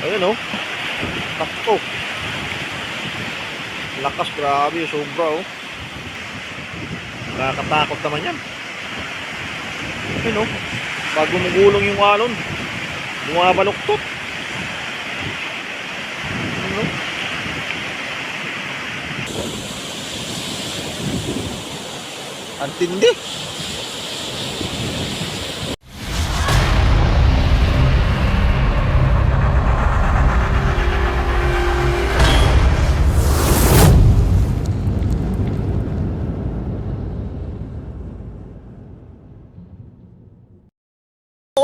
Ayun oh. Takto. Lakas, grabe. Sobra oh. Nakakatakot naman yan. Ayun oh. Pag gumugulong yung alon, bumabaluktot. Ayun oh. Ang.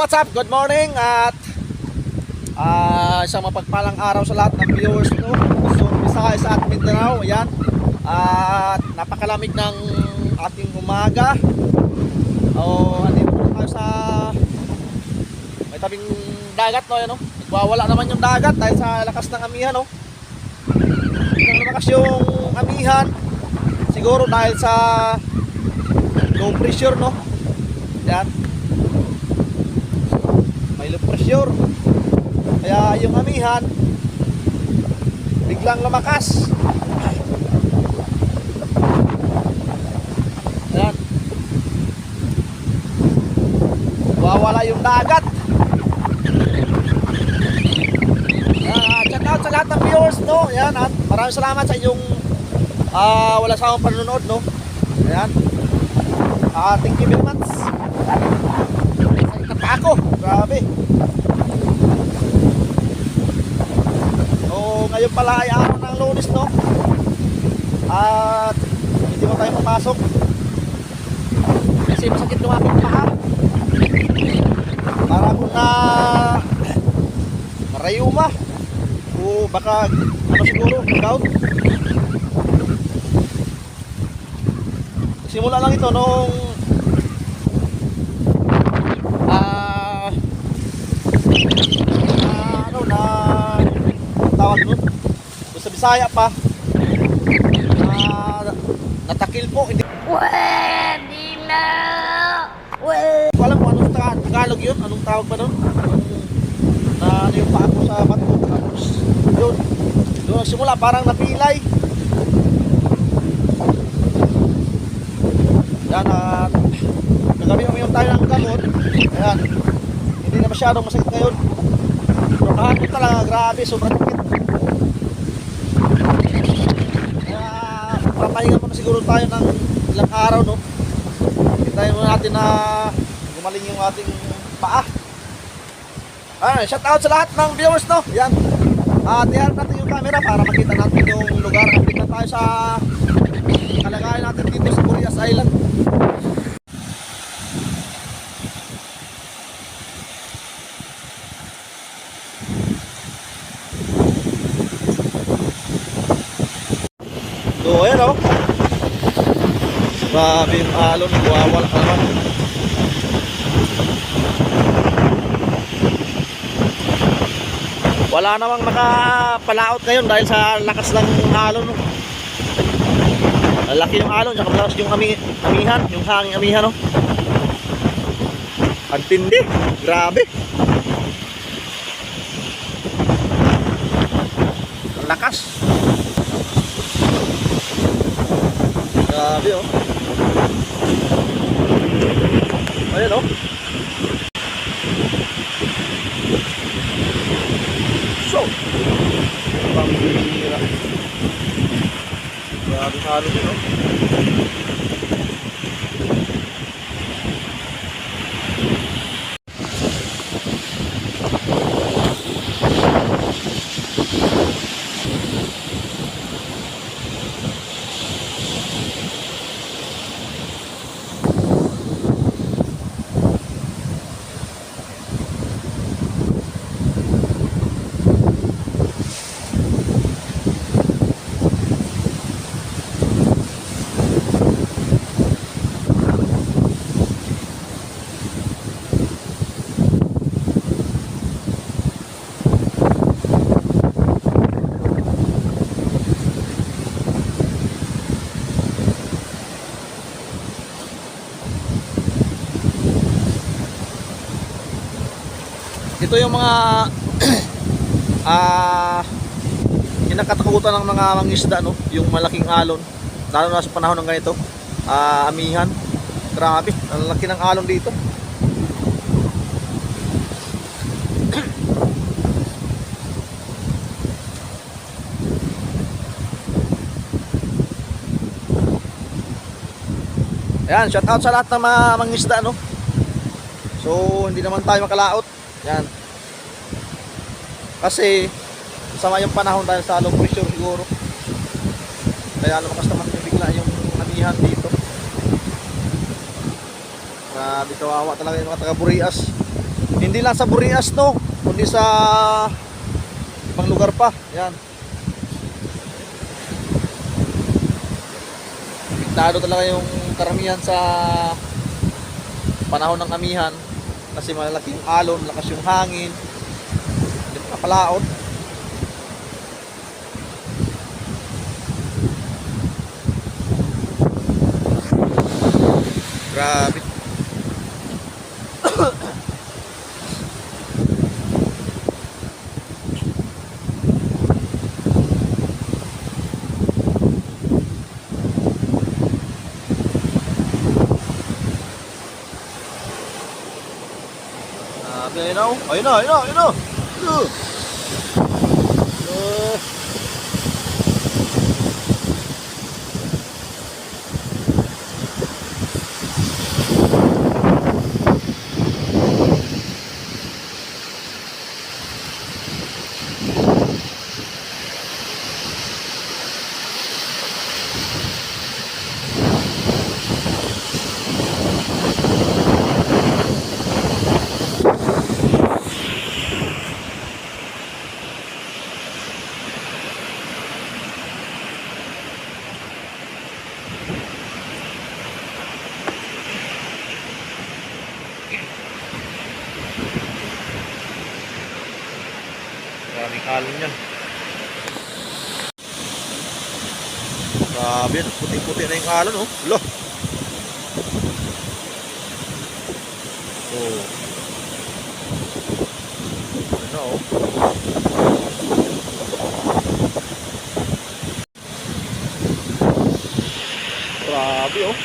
What's up? Good morning at ah isang mapagpalang araw sa lahat ng viewers ko. So, Visayas at Mindanao. Ayan. At napakalamig ng ating umaga. O, andito po tayo sa may tabing dagat, no? Ayan, no? Nagwawala naman yung dagat dahil sa lakas ng amihan, no? Biglang lumakas yung amihan. Siguro dahil sa low pressure, no? Ayan low pressure. Kaya yung amihan biglang lumakas. Ayan. Wawala yung dagat. Uh, check out sa lahat ng viewers no? Ayan at maraming salamat sa inyong ah wala sa akong panonood no? Ayan. Ah thank you very much ako. Grabe. So, ngayon pala ay araw ng lunes, no? At hindi mo tayo papasok. Kasi masakit yung aking paa. Para akong na marayuma. O baka, ano siguro, gout. Simula lang ito nung ah na ano na tawag nun Kung sa Bisaya pa. Na natakil po hindi Pwede na! Pwede! alam kung anong Taga- Tagalog yun. Anong tawag ba nun? Na ano yung paa ko sa bato? Tapos yun. Doon simula parang napilay. Yan at kagabi uminom tayo ng gamot. Ayan. Hindi na masyadong masakit ngayon. Pero kahapon talaga grabe sobrang sakit kaya papahinga muna siguro tayo ng ilang araw no? Hintayin muna natin na gumaling yung ating paa. Ah, shout out sa lahat ng viewers no? Yan. At iharap natin yung camera para makita natin yung lugar. Update na tayo sa kalagayan natin dito sa Curious Island So, ayan o. Grabe yung alon, nagwawala ka naman. Wala namang makapalaot ngayon dahil sa lakas ng alon. Laki yung alon, saka malakas yung ami, amihan, yung hanging amihan. No? Ang tindi, grabe. Lakas. Grabe oh. Ayan oh. So. Pambira. Grabe halo din Ito yung mga ah kinakatakutan ng mga mangisda no, yung malaking alon. Lalo na sa panahon ng ganito, ah amihan. Grabe, ang laki ng alon dito. Ayan, shout out sa lahat ng mga mangisda no. So, hindi naman tayo makalaot. Yan. Kasi sama yung panahon dahil sa low pressure siguro. Kaya lumakas naman bigla yung amihan dito. Grabe kawawa talaga yung mga taga Burias. Hindi lang sa Burias no, kundi sa ibang lugar pa. Yan. Apektado talaga yung karamihan sa panahon ng amihan kasi malaki yung alon, lakas yung hangin. Hindi makapalaot. Grabe. Grabe, ayun na, ayun na, ayun na, ayun na. Uh. Uh. Maraming alon yan. Grabe, puti-puti na yung alon, oh. Lo. Oh. Ano, oh. Grabe, oh.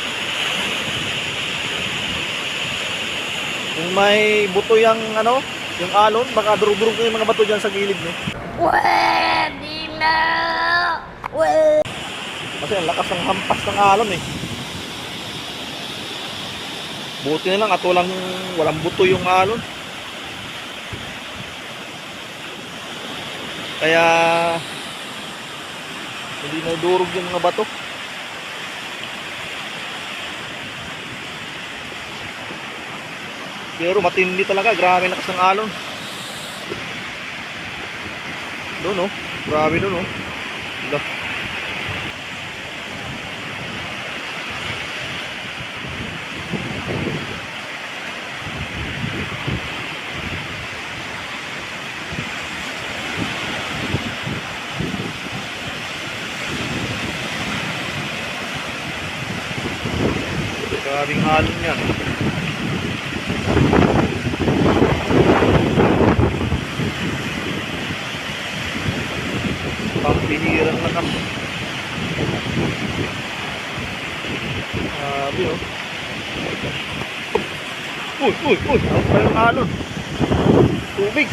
Kung may buto yung ano, yung alon, baka durug-durug yung mga bato dyan sa gilid, no? Pwede na! Pwede! Kasi ang lakas ng hampas ng alon eh. Buti na lang at walang, walang buto yung alon. Kaya hindi na durog yung mga bato. Pero matindi talaga, grabe lakas ng alon. Doon oh, grabe doon oh. Grabing alon yan. Pambihirang lakas. Grabe oh. Uy, uy, uy! Ang pa yung alon. Tubig.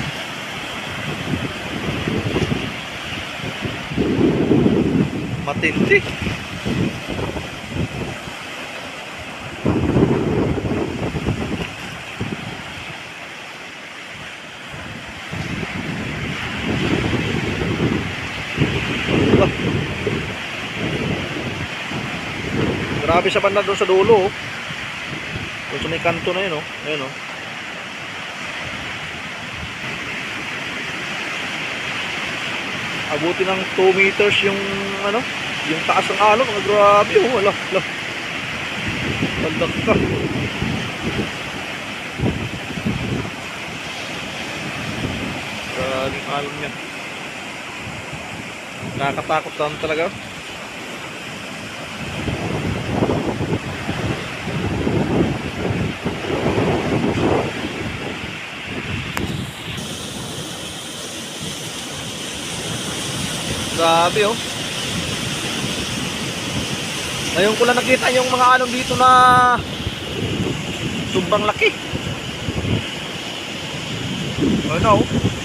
Matindi. Grabe sa banda doon sa dulo. Oh. Sa may kanto na yun. Oh. Ayun, oh. Abuti ng 2 meters yung ano, yung taas ng alon. Mga grabe. Oh. Wala, wala. Baldak ka. Grabe ang alon niya. Nakakatakot lang talaga. Grabe oh. Ngayon ko lang nakita yung mga alon dito na sobrang laki. Ano? oh. Ah.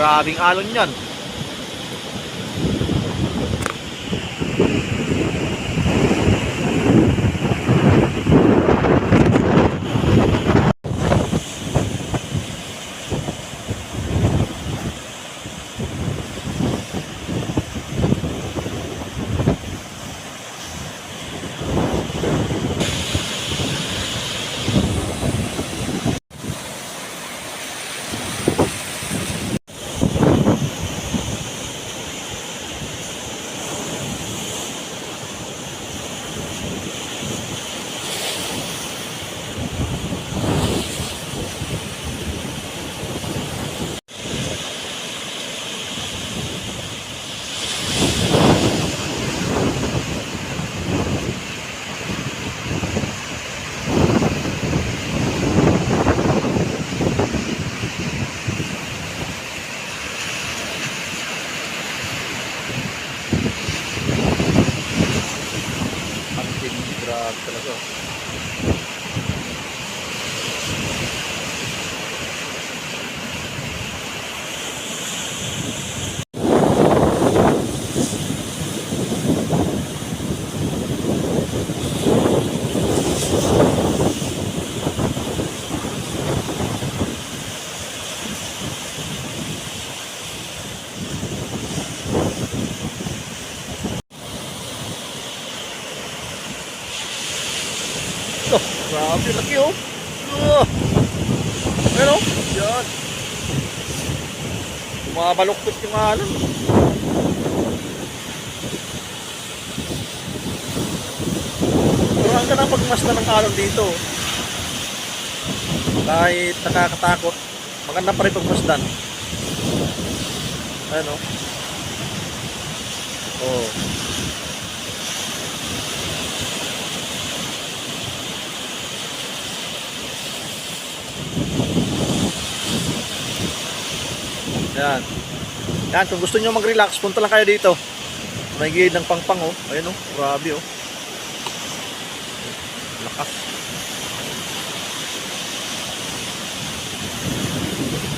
Grabing alon yan. Ang tindi grabe talaga. Oh, grabe laki oh. Oh. Ano? Yan. Bumabaluktot yung alon. Pero ang ganang pagmasdan ng alon dito. Kahit nakakatakot, maganda pa rin pagmasdan. Ano? Oh. Yan. Yan, kung gusto niyo mag-relax, punta lang kayo dito. May gilid ng pangpang oh. Ayun oh, grabe oh. Lakas.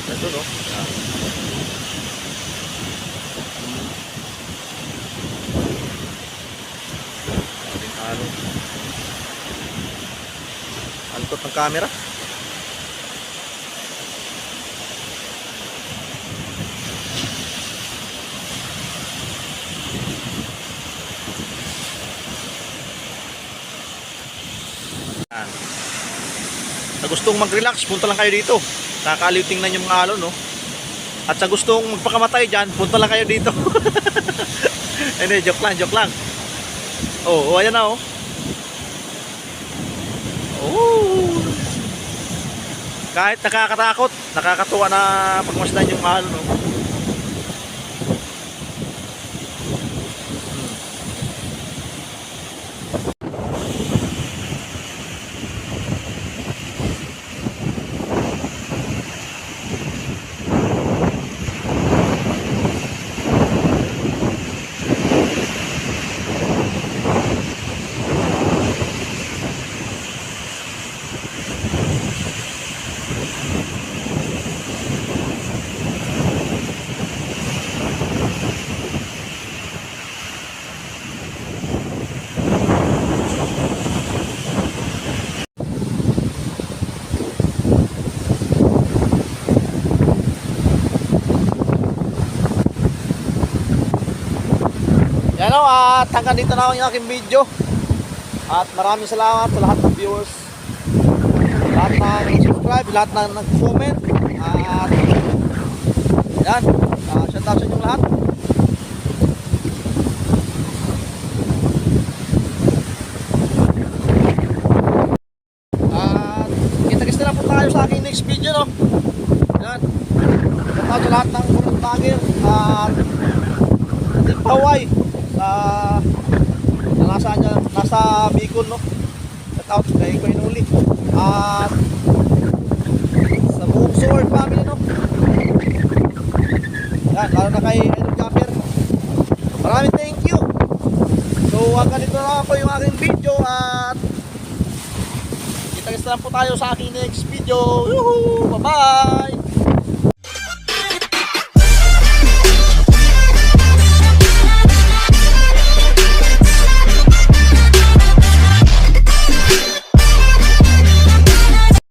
Ito no. Yan. Daming alon. Antot ng camera. Gustong mag-relax, punta lang kayo dito. Nakakaliw tingnan yung mga alon, no? At sa gustong magpakamatay dyan, punta lang kayo dito. Hindi, joke lang, joke lang. Oh, oh ayan na, oh. Oh. Kahit nakakatakot, nakakatuwa na pagmasdan yung alon, no? Yan o, at hanggang dito na yung aking video. At maraming salamat sa lahat ng viewers. Lahat na nag-subscribe, lahat na nag-comment. At yan, uh, shout out sa inyo lahat. vlogger at ating paway sa na nasa, nasa Bicol no shout out kay Kuya Nuli at sa buong Sword family no yan lalo na kay Idol Japper maraming thank you so hanggang dito na ako yung aking video at kita-kita lang po tayo sa aking next video Yuhu! Bye-bye!